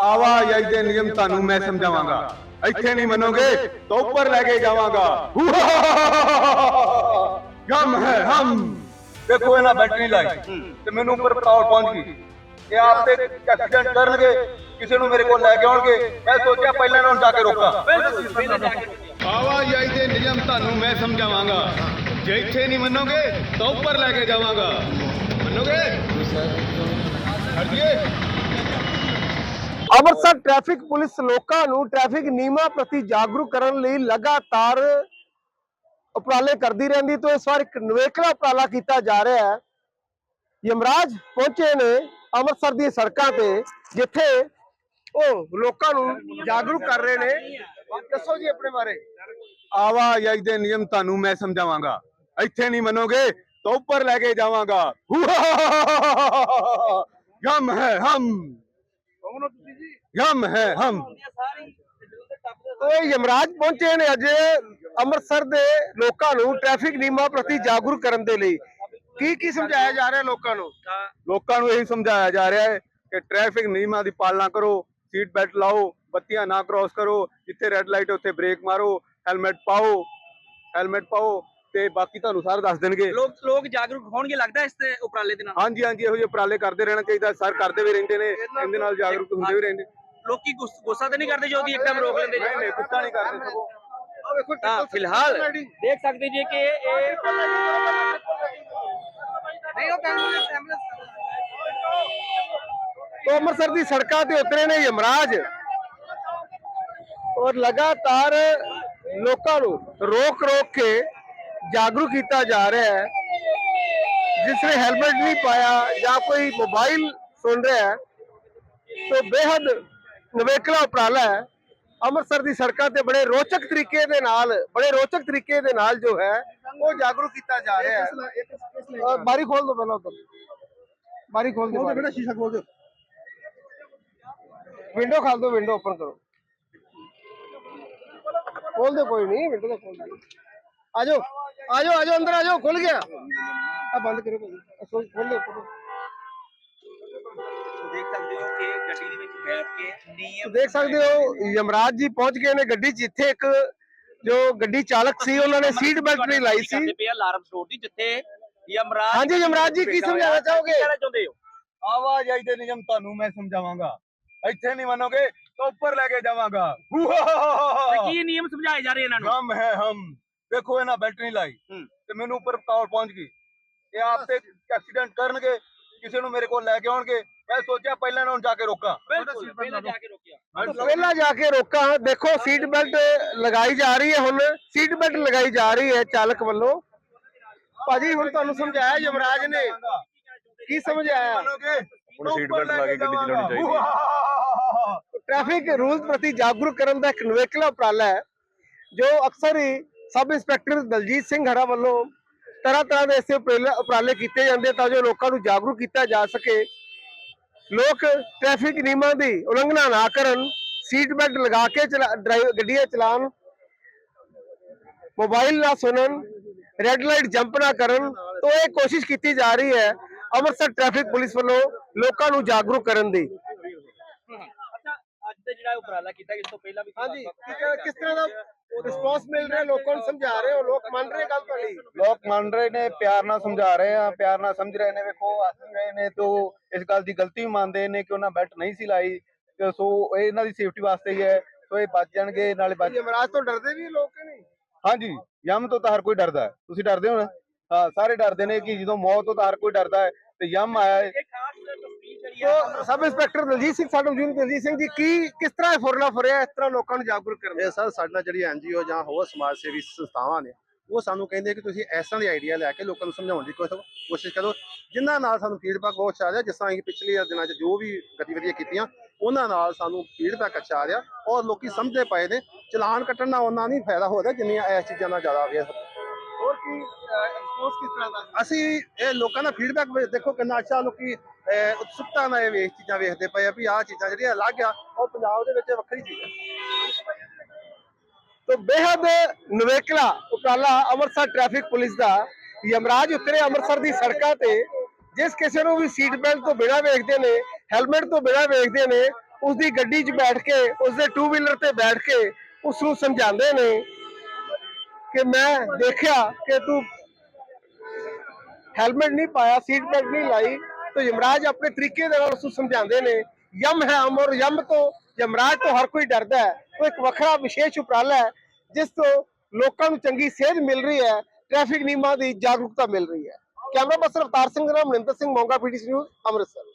ਆਵਾਜਾਈ ਦੇ ਨਿਯਮ ਤੁਹਾਨੂੰ ਮੈਂ ਸਮਝਾਵਾਂਗਾ। ਇੱਥੇ ਨਹੀਂ ਮੰਨੋਗੇ ਤਾਂ ਉੱਪਰ ਲੈ ਕੇ ਜਾਵਾਂਗਾ। ਗਮ ਹੈ, ਹਮ। ਦੇਖੋ, ਇਹਨਾਂ ਬੈਟਰੀ ਲਾਈ। ਤੇ ਮੈਨੂੰ ਉੱਪਰ ਪਾਵਰ ਪਹੁੰਚ ਗਈ। ਇਹ ਆਪ ਤੇ ਐਕਸੀਡੈਂਟ ਕਰਨਗੇ, ਕਿਸੇ ਨੂੰ ਮੇਰੇ ਕੋਲ ਲੈ ਕੇ ਆਉਣਗੇ। ਮੈਂ ਸੋਚਿਆ ਪਹਿਲਾਂ ਇਹਨਾਂ ਨੂੰ ਜਾ ਕੇ ਰੋਕਾਂ। ਆਵਾਜਾਈ ਦੇ ਨਿਯਮ ਤੁਹਾਨੂੰ ਮੈਂ ਸਮਝਾਵਾਂਗਾ। ਜੇ ਇੱਥੇ ਨਹੀਂ ਮੰਨੋਗੇ ਤਾਂ ਉੱਪਰ ਲੈ ਕੇ ਜਾਵਾਂਗਾ। ਮੰਨੋਗੇ? ਹਟੀਏ ਅੰਮ੍ਰਿਤਸਰ ਟ੍ਰੈਫਿਕ ਪੁਲਿਸ ਲੋਕਾਂ ਨੂੰ ਟ੍ਰੈਫਿਕ ਨਿਯਮਾਂ ਪ੍ਰਤੀ ਜਾਗਰੂਕ ਕਰਨ ਲਈ ਲਗਾਤਾਰ ਉਪਰਾਲੇ ਕਰਦੀ ਰਹਿੰਦੀ ਤੋਂ ਇਸ ਵਾਰ ਇੱਕ ਨਵੇਕਲਾ ਉਪਰਾਲਾ ਕੀਤਾ ਜਾ ਰਿਹਾ ਹੈ। ਯਮਰਾਜ ਪਹੁੰਚੇ ਨੇ ਅੰਮ੍ਰਿਤਸਰ ਦੀਆਂ ਸੜਕਾਂ ਤੇ, ਜਿੱਥੇ ਉਹ ਲੋਕਾਂ ਨੂੰ ਜਾਗਰੂਕ ਕਰ ਰਹੇ ਨੇ। ਦੱਸੋ ਜੀ ਆਪਣੇ ਬਾਰੇ। ਆਵਾਜਾਈ ਦੇ ਨਿਯਮ ਤੁਹਾਨੂੰ ਮੈਂ ਸਮਝਾਵਾਂਗਾ। ਇੱਥੇ ਨਹੀਂ ਮੰਨੋਗੇ ਤਾਂ ਉੱਪਰ ਲੈ ਕੇ ਜਾਵਾਂਗਾ। ਗਮ ਹੈ, ਹਮ! ਕੌਣ ਹੋ ਤੁਸੀਂ ਜੀ? ਗਮ ਹੈ ਹਮ। ਉਹ ਯਮਰਾਜ ਪਹੁੰਚੇ ਨੇ ਅੱਜ ਅੰਮ੍ਰਿਤਸਰ ਦੇ ਲੋਕਾਂ ਨੂੰ ਟ੍ਰੈਫਿਕ ਨਿਯਮਾਂ ਪ੍ਰਤੀ ਜਾਗਰੂਕ ਕਰਨ ਦੇ ਲਈ। ਕੀ ਕੀ ਸਮਝਾਇਆ ਜਾ ਰਿਹਾ ਲੋਕਾਂ ਨੂੰ? ਲੋਕਾਂ ਨੂੰ ਇਹੀ ਸਮਝਾਇਆ ਜਾ ਰਿਹਾ ਹੈ ਕਿ ਟ੍ਰੈਫਿਕ ਨਿਯਮਾਂ ਦੀ ਪਾਲਣਾ ਕਰੋ ਸੀਟ ਬੈਲਟ ਲਾਓ ਬੱਤੀਆਂ ਨਾ ਕ੍ਰਾਸ ਕਰੋ ਜਿੱਥੇ ਰੈੱਡ ਲਾਈਟ ਉੱਥੇ ਬ੍ਰੇਕ ਮਾਰੋ ਹੈਲਮਟ ਪਾਓ ਹੈਲਮਟ ਪਾਓ। ਤੇ ਬਾਕੀ ਤੁਹਾਨੂੰ ਸਾਰੇ ਦੱਸ ਦੇਣਗੇ। ਲੋਕ ਲੋਕ ਜਾਗਰੂਕ ਹੋਣਗੇ ਲੱਗਦਾ ਇਸ ਤੇ ਉਪਰਾਲੇ ਦੇ ਨਾਲ? ਹਾਂਜੀ ਹਾਂਜੀ ਇਹੋ ਜਿਹੇ ਉਪਰਾਲੇ ਕਰਦੇ ਰਹਿਣਾ ਚਾਹੀਦਾ। ਸਰ ਕਰਦੇ ਵੀ ਰਹਿੰਦੇ ਨੇ ਇਹਦੇ ਨਾਲ ਜਾਗਰੂਕ ਹੁੰਦੇ ਵੀ ਰਹਿੰਦੇ। ਲੋਕੀ ਗੁੱਸ- ਤਾਂ ਨਹੀਂ ਕਰਦੇ ਜੋ ਕਿ ਇੱਕਦਮ ਰੋਕ ਲੈਂਦੇ ਨਹੀਂ ਨਹੀਂ ਗੁੱਸਾ ਨਹੀਂ ਕਰਦੇ। ਸਗੋਂ ਤਾਂ ਫਿਲਹਾਲ ਦੇਖ ਸਕਦੇ ਜੀ ਕਿ ਇਹ ਨਹੀਂ ਉਹ ਤੋਂ ਅੰਮ੍ਰਿਤਸਰ ਦੀ ਸੜਕਾਂ ਤੇ ਉਤਰੇ ਨੇ ਯਮਰਾਜ। ਔਰ ਲਗਾਤਾਰ ਲੋਕਾਂ ਨੂੰ ਰੋਕ ਰੋਕ ਕੇ ਜਾਗਰੂਕ ਕੀਤਾ ਜਾ ਰਿਹਾ ਹੈ। ਜਿਸ ਨੇ ਹੈਲਮਟ ਨਹੀਂ ਪਾਇਆ ਜਾਂ ਕੋਈ ਮੋਬਾਈਲ ਸੁਣ ਰਿਹਾ ਹੈ, ਤੋਂ ਬੇहद ਨਵੇਕਲਾ ਉਪਰਾਲਾ ਹੈ। ਅੰਮ੍ਰਿਤਸਰ ਦੀ ਸੜਕਾਂ ਤੇ ਬੜੇ ਰੋਚਕ ਤਰੀਕੇ ਦੇ ਨਾਲ, ਬੜੇ ਰੋਚਕ ਤਰੀਕੇ ਦੇ ਨਾਲ ਜੋ ਹੈ, ਉਹ ਜਾਗਰੂਕ ਕੀਤਾ ਜਾ ਰਿਹਾ ਹੈ। ਬਾਰੀ ਖੋਲ ਦੋ ਪਹਿਲਾਂ ਉਧਰ। ਬਾਰੀ ਖੋਲ ਦਿਓ ਬੇਟਾ ਸ਼ੀਸ਼ਾ ਖੋਲ ਦਿਓ ਵਿੰਡੋ ਖਾਲ ਦਿਓ ਵਿੰਡੋ ਓਪਨ ਕਰੋ। ਖੋਲ ਦਿਓ, ਕੋਈ ਨਹੀਂ ਵਿੰਡੋ ਤਾਂ ਖੋਲ ਦਿਓ। ਆ ਜਾਓ ਆ ਜਾਓ ਆ ਜਾਓ ਅੰਦਰ ਆ ਜਾਓ ਖੁੱਲ ਗਿਆ। ਆ ਬੰਦ ਕਰੋ ਭਾਜੀ ਆਹ ਖੋਲ ਦਿਓ। ਦੇਖ ਸਕਦੇ ਹੋ ਕਿ ਗੱਡੀ ਦੇ ਵਿੱਚ ਬੈਠ ਕੇ ਤੁਸੀਂ ਨਿਯਮ ਦੇਖ ਸਕਦੇ ਹੋ ਯਮਰਾਜ ਜੀ ਪਹੁੰਚ ਗਏ ਨੇ ਗੱਡੀ 'ਚ ਇੱਥੇ ਇੱਕ ਜੋ ਗੱਡੀ ਚਾਲਕ ਸੀ ਉਹਨਾਂ ਨੇ ਸੀਟ ਬੈਲਟ ਨਹੀਂ ਲਾਈ ਸੀ। ਕਰਦੇ ਪਏ ਆ ਲਾਰਮ ਸਟੋਰ ਦੀ ਜਿੱਥੇ ਯਮਰਾਜ ਹਾਂਜੀ ਯਮਰਾਜ ਜੀ ਕੀ ਸਮਝਾਉਣਾ ਚਾਹੋਗੇ? ਕੀ ਕਹਿਣਾ ਚਾਹੁੰਦੇ ਹੋ? ਆਵਾਜਾਈ ਦੇ ਨਿਯਮ ਤੁਹਾਨੂੰ ਮੈਂ ਸਮਝਾਵਾਂਗਾ। ਇੱਥੇ ਨਹੀਂ ਮੰਨੋਗੇ ਤਾਂ ਉੱਪਰ ਲੈ ਕੇ ਜਾਵਾਂਗਾ। ਕੀ ਨਿਯਮ ਸਮਝਾਏ ਜਾ ਰਹੇ ਇਹਨਾਂ ਨੂੰ? ਹਮ ਹੈ ਹਮ। ਦੇਖੋ ਇਹਨਾਂ ਬੈਲਟ ਨਹੀਂ ਲਾਈ। ਤੇ ਮੈਨੂੰ ਉੱਪਰ ਪਾਵਰ ਪਹੁੰਚ ਗਈ। ਇਹ ਆਪ ਤੇ ਐਕਸੀਡੈਂਟ ਕਰਨਗੇ ਕਿਸੇ ਨੂੰ ਮੇਰੇ ਕੋਲ ਲੈ ਕੇ ਆਉਣਗੇ। ਮੈਂ ਸੋਚਿਆ ਪਹਿਲਾਂ ਇਹਨਾਂ ਨੂੰ ਜਾ ਕੇ ਰੋਕਾਂ। ਪਹਿਲਾਂ ਜਾ ਕੇ ਰੋਕਿਆ। ਪਹਿਲਾਂ ਜਾ ਕੇ ਰੋਕਾਂ। ਦੇਖੋ ਸੀਟ ਬੈਲਟ ਲਗਾਈ ਜਾ ਰਹੀ ਹੈ ਹੁਣ। ਸੀਟ ਬੈਲਟ ਲਗਾਈ ਜਾ ਰਹੀ ਹੈ ਚਾਲਕ ਵੱਲੋਂ। ਭਾਜੀ ਹੁਣ ਤੁਹਾਨੂੰ ਸਮਝਾਇਆ ਯਮਰਾਜ ਨੇ। ਕੀ ਸਮਝਾਇਆ? ਹੁਣ ਸੀਟ ਬੈਲਟ ਲਾ ਕੇ ਗੱਡੀ ਚਲਾਉਣੀ ਚਾਹੀਦੀ ਹੈ। ਟ੍ਰੈਫਿਕ ਰੂਲਸ ਪ੍ਰਤੀ ਜਾਗਰੂਕ ਕਰਨ ਦਾ ਇੱਕ ਨਵੇਕਲਾ ਉਪਰਾਲਾ ਹੈ ਜੋ ਅਕਸਰ ਹੀ ਸਬ ਇੰਸਪੈਕਟਰ ਦਲਜੀਤ ਸਿੰਘ ਹੜਾ ਵੱਲੋਂ ਤਰ੍ਹਾਂ ਤਰ੍ਹਾਂ ਦੇ ਐਸੇ ਉਪਰਾਲੇ- ਕੀਤੇ ਜਾਂਦੇ ਤਾਂ ਜੋ ਲੋਕਾਂ ਨੂੰ ਜਾਗਰੂਕ ਕੀਤਾ ਜਾ ਸਕੇ। ਲੋਕ ਟ੍ਰੈਫਿਕ ਨਿਯਮਾਂ ਦੀ ਉਲੰਘਣਾ ਨਾ ਕਰਨ, ਸੀਟ ਬੈਲਟ ਲਗਾ ਕੇ ਗੱਡੀਆਂ ਚਲਾਉਣ, ਮੋਬਾਈਲ ਨਾ ਸੁਣਨ, ਰੈੱਡ ਲਾਈਟ ਜੰਪ ਨਾ ਕਰਨ, ਤੋਂ ਇਹ ਕੋਸ਼ਿਸ਼ ਕੀਤੀ ਜਾ ਰਹੀ ਹੈ ਅੰਮ੍ਰਿਤਸਰ ਟ੍ਰੈਫਿਕ ਪੁਲਿਸ ਵੱਲੋਂ ਲੋਕਾਂ ਨੂੰ ਜਾਗਰੂਕ ਕਰਨ ਦੀ। ਜਿਹੜਾ ਉਪਰਾਲਾ ਕੀਤਾ ਇਸ ਤੋਂ ਪਹਿਲਾਂ ਵੀ ਹਾਂਜੀ ਕਿਸ ਤਰ੍ਹਾਂ ਦਾ ਰਿਸਪੌਂਸ ਮਿਲ ਰਿਹਾ? ਲੋਕਾਂ ਨੂੰ ਸਮਝਾ ਰਹੇ ਹੋ? ਲੋਕ ਮੰਨ ਰਹੇ ਗੱਲ ਤੁਹਾਡੀ? ਲੋਕ ਮੰਨ ਰਹੇ ਨੇ ਪਿਆਰ ਨਾਲ ਸਮਝਾ ਰਹੇ ਆ ਪਿਆਰ ਨਾਲ ਸਮਝ ਰਹੇ ਨੇ। ਵੇਖੋ ਵੀ ਰਹੇ ਨੇ ਤੋਂ ਇਸ ਗੱਲ ਦੀ ਗਲਤੀ ਵੀ ਮੰਨਦੇ ਨੇ ਕਿ ਉਹਨਾਂ ਬੈਲਟ ਨਹੀਂ ਸੀ ਲਾਈ। ਸੋ ਇਹ ਇਹਨਾਂ ਦੀ ਸੇਫਟੀ ਵਾਸਤੇ ਹੀ ਹੈ। ਸੋ ਇਹ ਬਚ ਜਾਣਗੇ ਨਾਲੇ ਬਚ ਯਮਰਾਜ ਤੋਂ ਡਰਦੇ ਵੀ ਲੋਕ ਕਿ ਨਹੀਂ? ਹਾਂਜੀ ਯਮ ਤੋਂ ਤਾਂ ਹਰ ਕੋਈ ਡਰਦਾ ਹੈ। ਤੁਸੀਂ ਡਰਦੇ ਹੋ ਨਾ? ਹਾਂ ਸਾਰੇ ਡਰਦੇ ਨੇ ਕਿ ਜਦੋਂ ਮੌਤ ਤੋਂ ਤਾਂ ਹਰ ਕੋਈ ਡਰਦਾ ਹੈ। ਤੇ ਯਮ ਆਇਆ ਹੈ। ਉਹ ਸਬ ਇੰਸਪੈਕਟਰ ਦਲਜੀਤ ਸਿੰਘ ਸਾਡੇ ਮੌਜੂਦ ਦਲਜੀਤ ਸਿੰਘ ਜੀ ਕੀ ਕਿਸ ਤਰ੍ਹਾਂ ਇਹ ਫੁਰਨਾ ਫੁਰਿਆ ਇਸ ਤਰ੍ਹਾਂ ਲੋਕਾਂ ਨੂੰ ਜਾਗਰੂਕ ਕਰਨ ਇਹ ਸਰ ਸਾਡੇ ਨਾਲ ਜਿਹੜੀ ਐਨਜੀਓ ਜਾਂ ਹੋਰ ਸਮਾਜ ਸੇਵੀ ਸੰਸਥਾਵਾਂ ਨੇ ਉਹ ਸਾਨੂੰ ਕਹਿੰਦੇ ਕਿ ਤੁਸੀਂ ਇਸ ਤਰ੍ਹਾਂ ਦੀ ਆਈਡੀਆ ਲੈ ਕੇ ਲੋਕਾਂ ਨੂੰ ਸਮਝਾਉਣ ਦੀ ਕੋਸ਼ਿਸ਼ ਕਰੋ ਜਿਨ੍ਹਾਂ ਨਾਲ ਸਾਨੂੰ ਫੀਡਬੈਕ ਬਹੁਤ ਅੱਛਾ ਆ ਰਿਹਾ ਜਿਸ ਤਰ੍ਹਾਂ ਅਸੀਂ ਪਿਛਲੇ ਦਿਨਾਂ 'ਚ ਜੋ ਵੀ ਗਤੀਵਿਧੀਆਂ ਕੀਤੀਆਂ ਉਹਨਾਂ ਨਾਲ ਸਾਨੂੰ ਫੀਡਬੈਕ ਅੱਛਾ ਆ ਰਿਹਾ ਔਰ ਲੋਕੀ ਸਮਝਦੇ ਪਏ ਨੇ ਚਲਾਨ ਕੱਟਣ ਨਾਲ ਉਹਨਾਂ ਨਹੀਂ ਫਾਇਦਾ ਹੋ ਰਿਹਾ ਜਿੰਨੀਆਂ ਇਸ ਚੀਜ਼ਾਂ ਨਾਲ ਜ਼ਿਆਦਾ ਆ ਹੋਰ ਕੀ ਰਿਸਪੌਂਸ ਕਿਸ ਤਰ੍ਹਾਂ ਦਾ? ਅਸੀਂ ਇਹ ਲੋਕਾਂ ਦਾ ਫੀਡਬੈਕ ਦੇਖੋ ਕਿੰਨਾ ਅੱਛਾ ਲੋਕੀ ਉਤਸੁਕਤਾ ਨਾਲ ਇਹ ਵੇਖ ਚੀਜ਼ਾਂ ਵੇਖਦੇ ਪਏ ਆ ਵੀ ਆਹ ਚੀਜ਼ਾਂ ਜਿਹੜੀਆਂ ਅਲੱਗ ਆ, ਉਹ ਪੰਜਾਬ ਦੇ ਵਿੱਚ ਵੱਖਰੀ ਚੀਜ਼ ਆ। ਤੋਂ ਬੇहद ਨਵੇਕਲਾ ਉਪਰਾਲਾ ਅੰਮ੍ਰਿਤਸਰ ਟ੍ਰੈਫਿਕ ਪੁਲਿਸ ਦਾ ਯਮਰਾਜ ਉਤਰੇ ਅੰਮ੍ਰਿਤਸਰ ਦੀ ਸੜਕਾਂ ਤੇ, ਜਿਸ ਕਿਸੇ ਨੂੰ ਵੀ ਸੀਟ ਬੈਲਟ ਤੋਂ ਬਿਨਾਂ ਵੇਖਦੇ ਨੇ ਹੈਲਮਟ ਤੋਂ ਬਿਨਾਂ ਵੇਖਦੇ ਨੇ ਉਸ ਦੀ ਗੱਡੀ 'ਚ ਬੈਠ ਕੇ ਉਸ ਦੇ ਟੂ ਵੀਲਰ ਤੇ ਬੈਠ ਕੇ ਉਸ ਨੂੰ ਸਮਝਾਉਂਦੇ ਨੇ ਕਿ ਮੈਂ ਦੇਖਿਆ ਕਿ ਤੂੰ ਹੈਲਮਟ ਨਹੀਂ ਪਾਇਆ ਸੀਟ ਬੈਲਟ ਨਹੀਂ ਲਾਈ ਤਾਂ ਯਮਰਾਜ ਆਪਣੇ ਤਰੀਕੇ ਦੇ ਨਾਲ ਉਸ ਨੂੰ ਸਮਝਾਉਂਦੇ ਨੇ ਯਮ ਹੈ ਅਮਰ ਯਮ ਤੋਂ ਯਮਰਾਜ ਤੋਂ ਹਰ ਕੋਈ ਡਰਦਾ ਹੈ ਉਹ ਇੱਕ ਵੱਖਰਾ ਵਿਸ਼ੇਸ਼ ਉਪਰਾਲਾ ਹੈ ਜਿਸ ਤੋਂ ਲੋਕਾਂ ਨੂੰ ਚੰਗੀ ਸੇਧ ਮਿਲ ਰਹੀ ਹੈ ਟ੍ਰੈਫਿਕ ਨਿਯਮਾਂ ਦੀ ਜਾਗਰੂਕਤਾ ਮਿਲ ਰਹੀ ਹੈ ਕੈਮਰਾ ਪਰਸਨ ਅਵਤਾਰ ਸਿੰਘ ਨਾਲ ਮਨਿੰਦਰ ਸਿੰਘ ਮੋਂਗਾ ਪੀਟੀਸੀ ਨਿਊਜ਼ ਅੰਮ੍ਰਿਤਸਰ